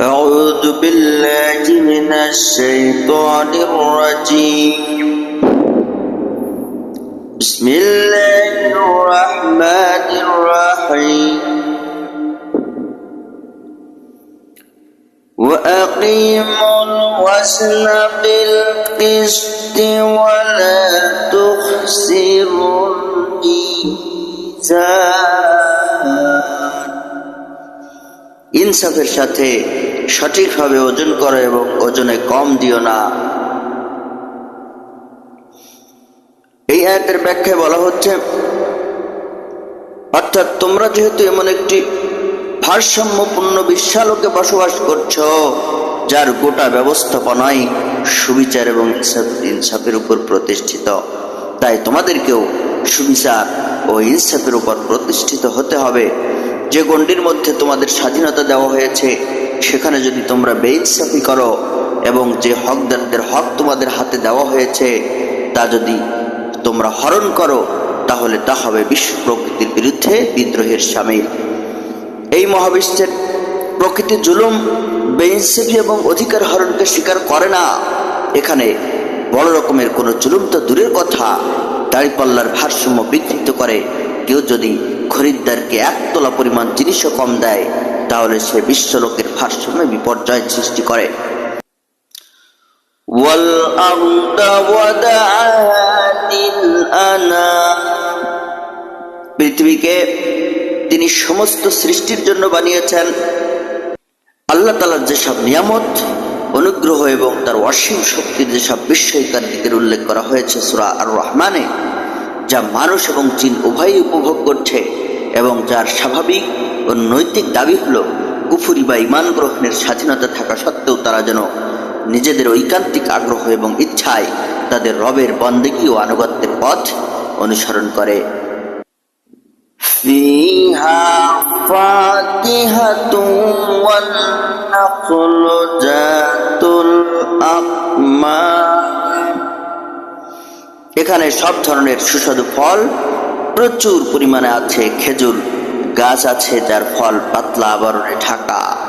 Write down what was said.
أعوذ بالله من الشيطان الرجيم. بسم الله الرحمن الرحيم. وأقيموا الوزن بالقسط ولا تخسروا الميزان. ইনসাফের সাথে সঠিকভাবে ওজন করো এবং ওজনে কম দিও না। এই আয়াতের ব্যাখ্যায় বলা হচ্ছে, অর্থাৎ তোমরা যেহেতু এমন একটি ভারসাম্যপূর্ণ বিশ্বালোকে বসবাস করছ, যার গোটা ব্যবস্থাপনাই সুবিচার এবং ইনসাফের উপর প্রতিষ্ঠিত, তাই তোমাদেরকেও সুবিচার ও ইনসাফের উপর প্রতিষ্ঠিত হতে হবে। যে গণ্ডির মধ্যে তোমাদের স্বাধীনতা দেওয়া হয়েছে, সেখানে যদি তোমরা বেইনসাফি করো এবং যে হকদারদের হক তোমাদের হাতে দেওয়া হয়েছে, তা যদি তোমরা হরণ করো, তাহলে তা হবে বিশ্ব প্রকৃতির বিরুদ্ধে বিদ্রোহের সামিল। এই মহাবিশ্বের প্রকৃতি জুলুম, বেইনসিফি এবং অধিকার হরণকে স্বীকার করে না। এখানে বড় রকমের কোনো জুলুম তো দূরের কথা। দাড়িপাল্লার ভারসাম্য বিকৃত করে। কেউ যদি খরিদ্দারকে একতলা পরিমাণ জিনিসও কম দেয় তাহলে সে বিশ্বলোকের ভারসাম্যে বিপর্যয় সৃষ্টি করে والأرض وضعها للأنام পৃথিবীকে তিনি সমস্ত সৃষ্টির জন্য বানিয়েছেন আল্লাহ তালার যেসব নিয়ামত অনুগ্রহ এবং তার অসীম শক্তির যেসব বিস্ময়কার দিকের উল্লেখ করা হয়েছে সুরা আর রহমানে যা মানুষ এবং জিন উভয়ই উপভোগ করছে এবং যার স্বাভাবিক ও নৈতিক দাবি হল কুফুরি বা ইমান গ্রহণের স্বাধীনতা থাকা সত্ত্বেও তারা যেন নিজেদের ঐকান্তিক আগ্রহ এবং ইচ্ছায় তাদের রবের বন্দেগী ও আনুগত্যের পথ অনুসরণ করে। এখানে সব ধরনের সুস্বাদু ফল প্রচুর পরিমাণে আছে খেজুর গাছ আছে যার ফল পাতলা আবরণে ঢাকা।